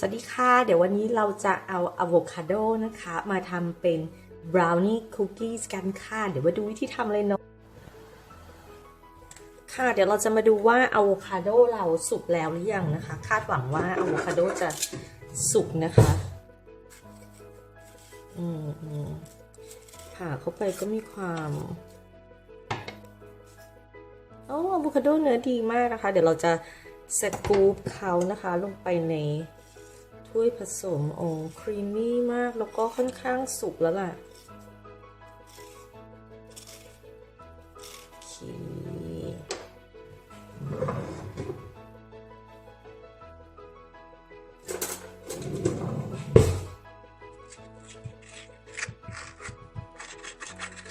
สวัสดีค่ะ เดี๋ยววันนี้เราจะเอาอะโวคาโดนะคะ มาทำเป็นบราวนี่คุกกี้กันค่ะ เดี๋ยวมาดูวิธีทำเลยเนาะค่ะ เดี๋ยวเราจะมาดูว่าอะโวคาโดเราสุกแล้วหรือยังนะคะ คาดหวังว่าอะโวคาโดจะสุกนะคะอืมอืมผ่าเข้าไปก็มีความโอ้อะโวคาโดเนื้อดีมากนะคะ เดี๋ยวเราจะสกู๊ปเขานะคะ ลงไปใน ถ้วยผสม โอ้ครีมมี่มาก แล้วก็ค่อนข้างสุกแล้วล่ะเค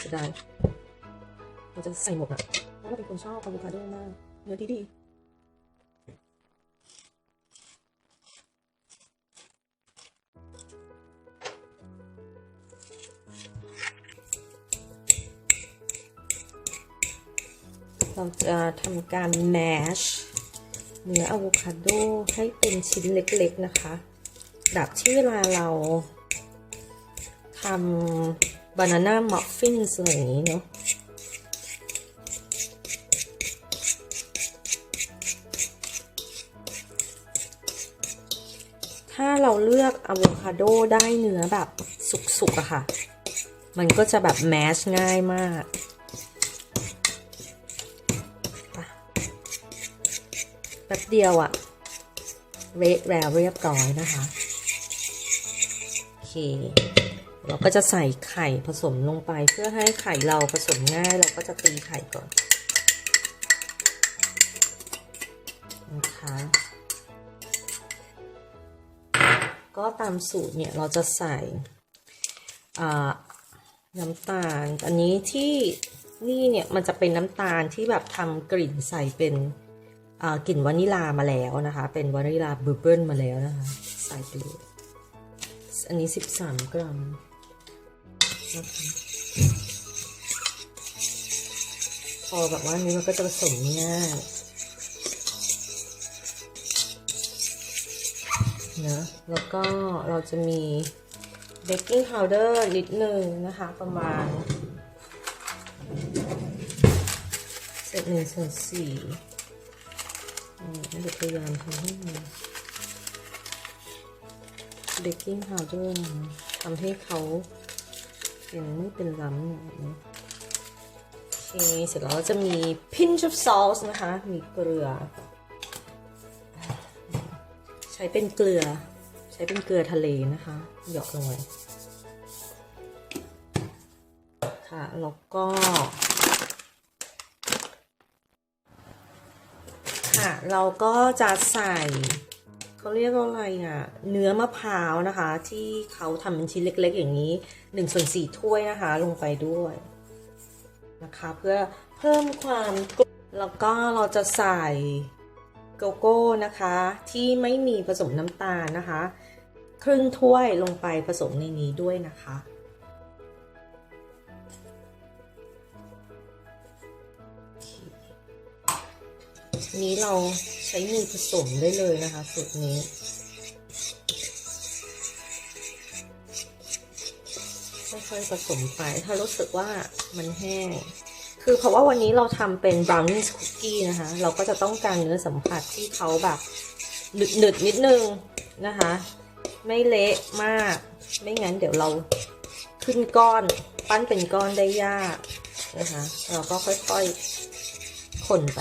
จะได้เราจะใส่หมดอะเพราะว่าเป็นคนชอบอะโวคาโดมาก เนื้อดีดี เราจะทำการแมชเนื้ออะโวคาโดให้เป็นชิ้นเล็กๆนะคะ แบบที่เวลาเราทำบานาน่ามัฟฟินส์อะไรอย่างนี้เนาะถ้าเราเลือกอะโวคาโดได้เนื้อแบบสุกๆอะค่ะ มันก็จะแบบแมชง่ายมาก แป๊บเดียวอะเละแล้วเรียบร้อยนะคะโอเค เราก็จะใส่ไข่ผสมลงไปเพื่อให้ไข่เราผสมง่าย เราก็จะตีไข่ก่อนนะคะก็ตามสูตรเนี่ยเราจะใส่น้ำตาล อันนี้ที่นี่เนี่ยมันจะเป็นน้ำตาลที่แบบทำกลิ่นใส่เป็น กลิ่นวานิลามาแล้วนะคะ เป็นวานิลาบูเบิลมาแล้วนะคะ ใส่ไปเลยอันนี้ 13 กรัมพอแบบว่านี้มันก็จะผสมง่ายนะแล้วก็เราจะมีเบกกิ้งพาวเดอร์นิดนึงนะคะ ประมาณเศษหนึ่งส่วนสี่ เดี๋ยวพยายามทำให้มันเบกกิ้งพาวเดอร์ทำให้เขาเป็นไม่เป็นล้ำนะโอเคเสร็จแล้วจะมี pinch of salt นะคะ มีเกลือ ใช้เป็นเกลือ ใช้เป็นเกลือทะเลนะคะ หยอกลงไปค่ะ แล้วก็ ค่ะ เราก็จะใส่เขาเรียกว่าอะไรอะ เนื้อมะพร้าวนะคะ ที่เขาทำเป็นชิ้นเล็กๆ อย่างนี้1นส่วนสถ้วยนะคะ ลงไปด้วยนะคะ เพื่อเพิ่มความกรุบแล้วก็เราจะใส่โกโก้นะคะ ที่ไม่มีผสมน้ำตาลนะคะ ครึ่งถ้วยลงไปผสมในนี้ด้วยนะคะ นี้เราใช้มือผสมได้เลยนะคะสูตรนี้ ค่อยๆผสมไป ถ้ารู้สึกว่ามันแห้ง คือเพราะว่าวันนี้เราทำเป็นบราวนี่คุกกี้นะคะ เราก็จะต้องการเนื้อสัมผัสที่เขาแบบหนึดๆนิดนึงนะคะ ไม่เละมาก ไม่งั้นเดี๋ยวเราขึ้นก้อน ปั้นเป็นก้อนได้ยากนะคะ เราก็ค่อยๆคนไป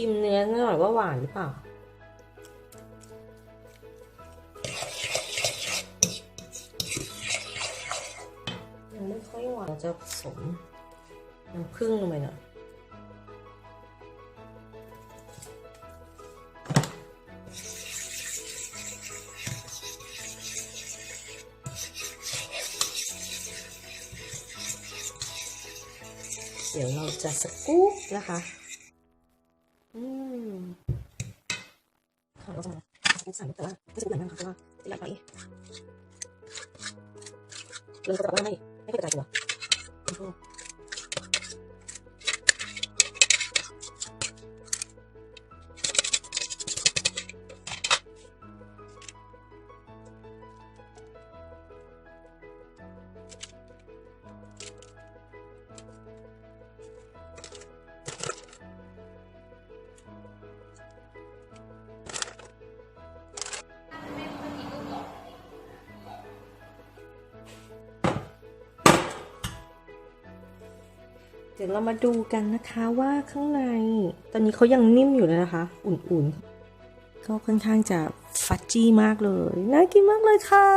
ชิมเนื้อหน่อยว่าหวานหรือเปล่า ยังไม่ค่อยหวานจะผสมน้ำผึ้งลงไปหน่อยเดี๋ยวเราจะสกู๊ปนะคะ มค่ะเราจะมาสกู๊ปใส่แต่ว่าไม่สกู๊ปใหญ่มากนะคะเพราะว่าจะใหญ่ไปเลยจะแบบว่าไม่ไม่กระจายตัว ดี๋ยวเรามาดูกันนะคะว่าข้างใน ตอนนี้เขายังนิ่มอยู่เลยนะคะ อุ่นๆก็ค่อนข้างจะฟัดจี้มากเลย น่ากินมากเลยค่ะ